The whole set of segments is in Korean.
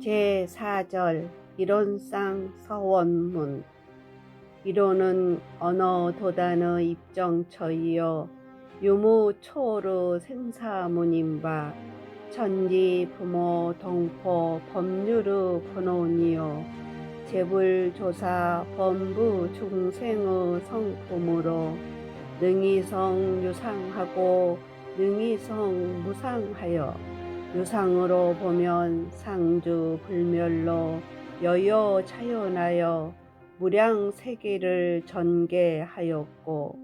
제4절 이론상 서원문. 이론은 언어 도단의 입정처이요 유무 초르 생사문임바 천지 부모 동포 법률의 번원이요 재불조사 범부 중생의 성품으로 능이성 유상하고 능이성 무상하여 유상으로 보면 상주 불멸로 여여 차연하여 무량 세계를 전개하였고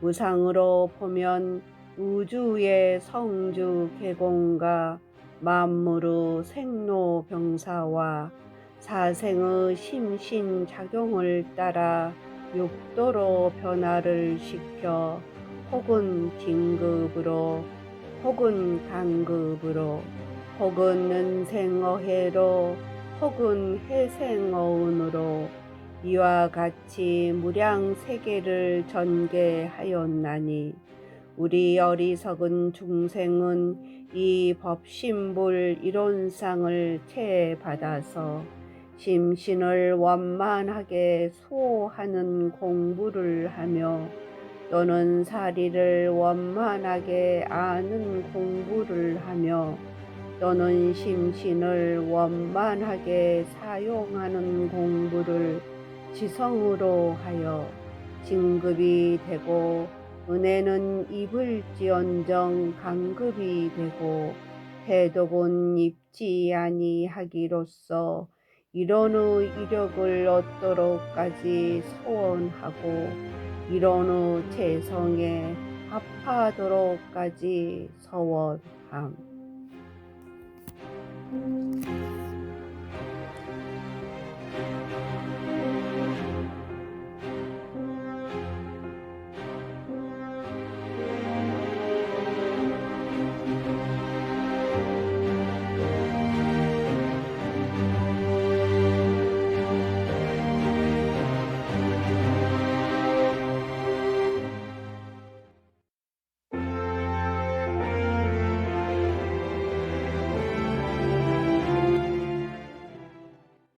무상으로 보면 우주의 성주 개공과 만물의 생로병사와 사생의 심신작용을 따라 육도로 변화를 시켜 혹은 긴급으로 혹은 강급으로 혹은 은생어해로 혹은 해생어운으로 이와 같이 무량 세계를 전개하였나니 우리 어리석은 중생은 이 법신불 이론상을 채 받아서 심신을 원만하게 수호하는 공부를 하며 또는 사리를 원만하게 아는 공부를 하며 또는 심신을 원만하게 사용하는 공부를 지성으로 하여 진급이 되고 은혜는 입을지언정 강급이 되고 해독은 입지 아니하기로써 이론의 이력을 얻도록까지 소원하고 이런 후 재성에 합하도록까지 서원함.